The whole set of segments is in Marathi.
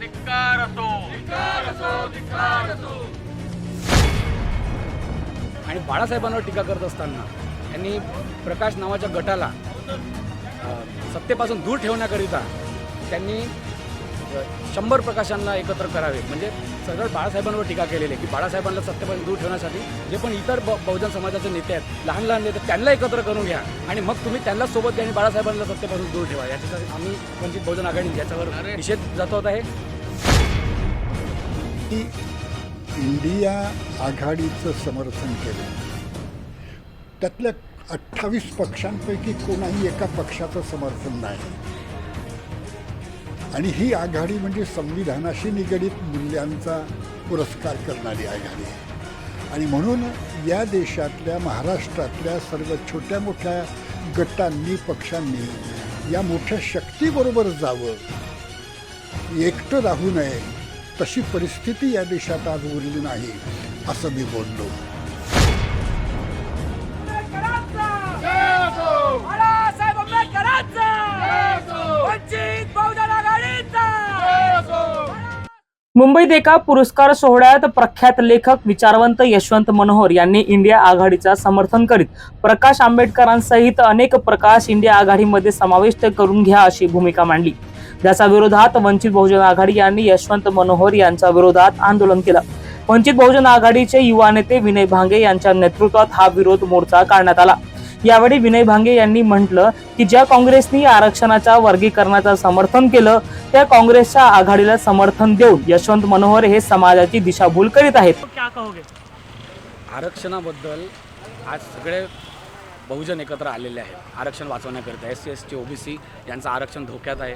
धिक्कार असो. धिक्कार असो धिक्कार असो. आणि बाळासाहेबांवर टीका करत असताना त्यांनी प्रकाश नावाच्या गटाला सत्तेपासून दूर ठेवण्याकरिता त्यांनी शंभर प्रकाशांना एकत्र करावे. म्हणजे सरळ बाळासाहेबांवर टीका केलेली आहे की बाळासाहेबांना सत्तेपासून दूर ठेवण्यासाठी जे पण इतर ब बहुजन समाजाचे नेते आहेत लहान लहान नेते त्यांना एकत्र करून घ्या. आणि मग तुम्ही त्यांना सोबत घ्या आणि बाळासाहेबांना सत्तेपासून दूर ठेवा. याच्यासाठी आम्ही वंचित बहुजन आघाडी याच्यावर निषेध जातवत आहे. की इंडिया आघाडीचं समर्थन केलं. त्यातल्या अठ्ठावीस पक्षांपैकी कोणाही एका पक्षाचं समर्थन नाही. आणि ही आघाडी म्हणजे संविधानाशी निगडीत मूल्यांचा पुरस्कार करणारी आघाडी आहे. आणि म्हणून या देशातल्या महाराष्ट्रातल्या सर्व छोट्या मोठ्या गटांनी पक्षांनी या मोठ्या शक्तीबरोबर जावं एकटं राहू नये तशी परिस्थिती या देशात आज उरली नाही असं मी बोललो. मुंबईत एका पुरस्कार सोहळ्यात प्रख्यात लेखक विचारवंत यशवंत मनोहर यांनी इंडिया आघाडीचा समर्थन करीत प्रकाश आंबेडकरांसहित अनेक प्रकाश इंडिया आघाडीमध्ये समाविष्ट करून घ्या अशी भूमिका मांडली. ज्याच्या विरोधात वंचित बहुजन आघाडी यांनी यशवंत मनोहर यांच्या विरोधात आंदोलन केलं. वंचित बहुजन आघाडीचे युवा नेते विनय भांगे यांच्या नेतृत्वात हा विरोध मोर्चा काढण्यात आला. यावेळी विनय भांगे यांनी म्हटलं की ज्या काँग्रेसनी आरक्षणाच्या वर्गीकरणाचं समर्थन केलं त्या काँग्रेसच्या आघाडीला समर्थन देऊन यशवंत मनोहर हे समाजाची दिशाभूल करीत आहेत. आरक्षणाबद्दल आज सगळे बहुजन एकत्र आलेले आहेत आरक्षण वाचवण्याकरिता S C S T O B C यांचं आरक्षण धोक्यात आहे.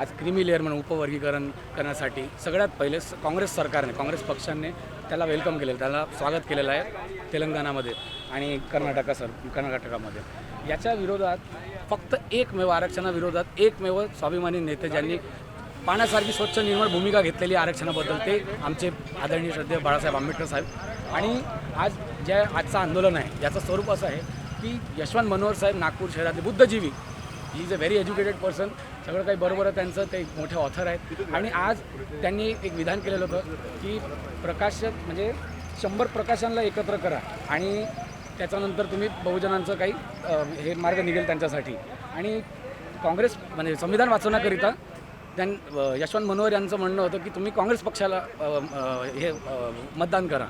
आज क्रिमी लेअर म्हणून उपवर्गीकरण करण्यासाठी सगळ्यात पहिले काँग्रेस सरकारने काँग्रेस पक्षाने त्याला वेलकम केलेलं त्याला स्वागत केलेलं आहे तेलंगणामध्ये. आणि कर्नाटका सर कर्नाटकामध्ये. याच्या विरोधात फक्त एकमेव आरक्षणाविरोधात एकमेव स्वाभिमानी नेते ज्यांनी पाण्यासारखी स्वच्छ निर्मळ भूमिका घेतलेली आरक्षणाबद्दल ते आमचे आदरणीय श्रद्धेय बाळासाहेब आंबेडकर साहेब. आणि आज ज्या आजचं आंदोलन आहे याचं स्वरूप असं आहे की यशवंत मनोहर साहेब नागपूर शहरातले बुद्धजीवी. He is a very educated person सगळं काही बरोबर आहे त्यांचं ते एक मोठे ऑथर आहेत. आणि आज त्यांनी एक विधान केलेलं होतं की प्रकाश म्हणजे शंभर प्रकाशांना एकत्र करा आणि त्याच्यानंतर तुम्ही बहुजनांचं काही हे मार्ग निघेल त्यांच्यासाठी. आणि काँग्रेस म्हणजे संविधान वाचवण्याकरिता त्यां यशवंत मनोहर यांचं म्हणणं होतं की तुम्ही काँग्रेस पक्षाला हे मतदान करा.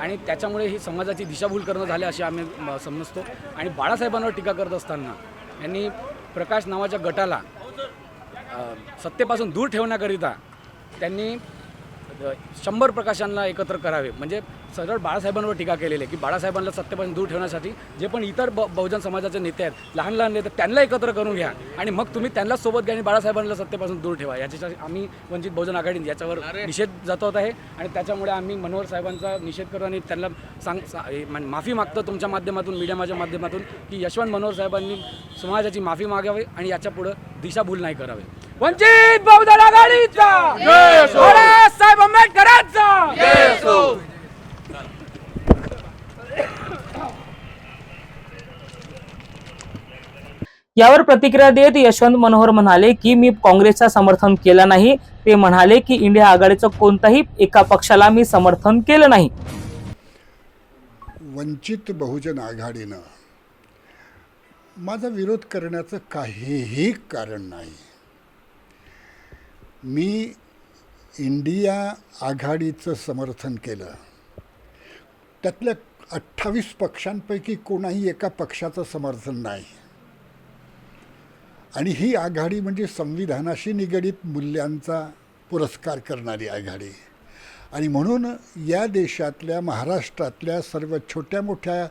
आणि त्याच्यामुळे ही समाजाची दिशाभूल करणं झाले असे आम्ही म, समजतो. आणि बाळासाहेबांवर टीका करत असताना यांनी प्रकाश नावाच्या गटाला सत्तेपासून दूर ठेवण्याकरिता त्यांनी शंभर प्रकाशांना एकत्र करावे. म्हणजे सरळ बाळासाहेबांवर टीका केलेली आहे की बाळासाहेबांना सत्तेपासून दूर ठेवण्यासाठी जे पण इतर ब बहुजन समाजाचे नेते आहेत लहान लहान नेते त्यांना एकत्र करून घ्या. आणि मग तुम्ही त्यांना सोबत घ्या आणि बाळासाहेबांना सत्तेपासून दूर ठेवा. याच्यासाठी आम्ही वंचित बहुजन आघाडी याच्यावर निषेध जातवत आहे. आणि त्याच्यामुळे आम्ही मनोहर साहेबांचा निषेध करू आणि त्यांना सांग सा- माफी मागतो तुमच्या माध्यमातून मीडियाच्या माध्यमातून की यशवंत मनोहर साहेबांनी समाजाची माफी मागावी आणि याच्या पुढं दिशाभूल नाही करावे. वंचित बहुजन आघाडीचा. बाळासाहेब आंबेडकरांचा. यावर प्रतिक्रिया देत यशवंत मनोहर म्हणाले की मी काँग्रेसचा समर्थन केलं नाही. ते म्हणाले की इंडिया आघाडीचं कोणत्याही एका पक्षाला मी समर्थन केलं नाही. वंचित बहुजन आघाडीनं माझा विरोध करण्याचं काहीही कारण नाही. मी इंडिया आघाडीचं समर्थन केलं. त्यातल्या अठ्ठावीस पक्षांपैकी कोणाही एका पक्षाचं समर्थन नाही. आणि ही आघाडी म्हणजे संविधानाशी निगडीत मूल्यांचा पुरस्कार करणारी आघाडी. आणि म्हणून या देशातल्या महाराष्ट्रातल्या सर्व छोट्या मोठ्या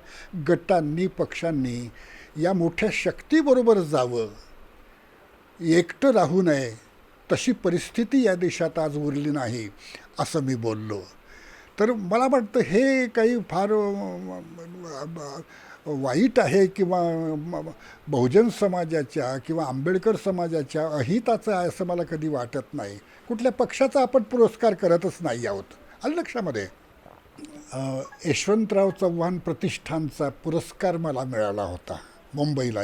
गटांनी पक्षांनी या मोठ्या शक्तीबरोबर जावं. एकटं राहू नये. तशी परिस्थिती या देशात आज उरली नाही असं मी बोललो. तर मला वाटतं हे काही फार वाईट आहे किंवा बहुजन समाजाच्या किंवा आंबेडकर समाजाच्या अहिताचं आहे असं मला कधी वाटत नाही. कुठल्या पक्षाचा आपण पुरस्कार करतच नाही आहोत. आलं लक्षामध्ये? यशवंतराव चव्हाण प्रतिष्ठानचा पुरस्कार मला मिळाला होता. मुंबईला.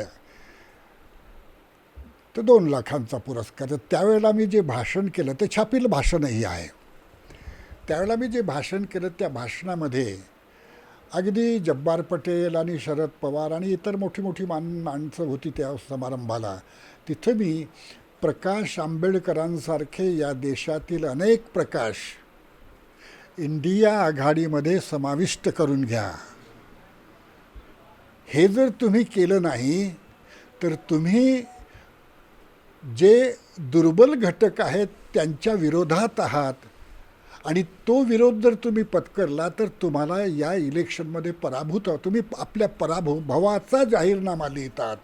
तर दोन लाखांचा पुरस्कार. तर त्यावेळेला मी जे भाषण केलं ते छापील भाषणही आहे. त्यावेळेला मी जे भाषण केलं त्या भाषणामध्ये अगदी जब्बार पटेल आणि शरद पवार आणि इतर मोठी मोठी मान माणसं होती त्या समारंभाला. तिथं मी प्रकाश आंबेडकरांसारखे या देशातील अनेक प्रकाश इंडिया आघाडीमध्ये समाविष्ट करून घ्या. हे जर तुम्ही केलं नाही तर तुम्ही जे दुर्बल घटक आहेत त्यांच्या विरोधात आहात. आणि तो विरोध जर तुम्ही पत्करला तर तुम्हाला या इलेक्शनमध्ये पराभूत तुम्ही आपल्या पराभवाचा जाहीरनामा लिहितात.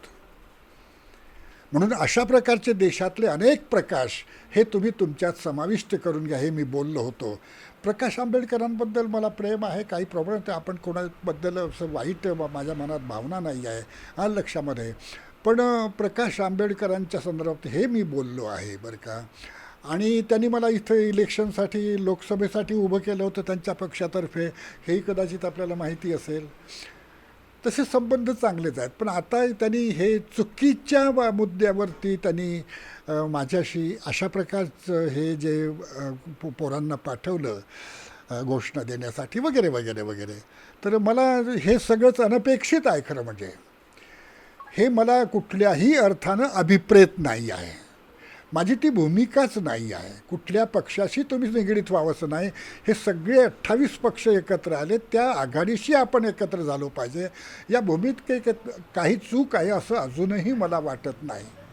म्हणून अशा प्रकारचे देशातले अनेक प्रकाश हे तुम्ही तुमच्यात समाविष्ट करून घ्या हे मी बोललो होतो. प्रकाश आंबेडकरांबद्दल मला प्रेम आहे काही प्रॉब्लेम ते आपण कोणाबद्दल असं वाईट माझ्या मनात भावना नाही आहे हा लक्षामध्ये. पण प्रकाश आंबेडकरांच्या संदर्भात हे मी बोललो आहे बरं का. आणि त्यांनी मला इथं इलेक्शनसाठी लोकसभेसाठी उभं केलं होतं त्यांच्या पक्षातर्फे. हेही कदाचित आपल्याला माहिती असेल. तसे संबंध चांगलेच आहेत. पण आता त्यांनी हे चुकीच्या वा- मुद्द्यावरती त्यांनी माझ्याशी अशा प्रकारचं हे जे पोरांना पाठवलं घोषणा देण्यासाठी वगैरे वगैरे वगैरे. तर मला हे सगळंच अनपेक्षित आहे खरं म्हणजे. हे मला कुठल्याही अर्थानं अभिप्रेत नाही आहे. माझी ती भूमिकाच नाही आहे. कुठल्या पक्षाशी तुम्ही निगडीत व्हावंसं नाही. हे सगळे अठ्ठावीस पक्ष एकत्र आले. त्या आघाडीशी आपण एकत्र झालो पाहिजे. या भूमीत काही काही चूक आहे असं अजूनही मला वाटत नाही.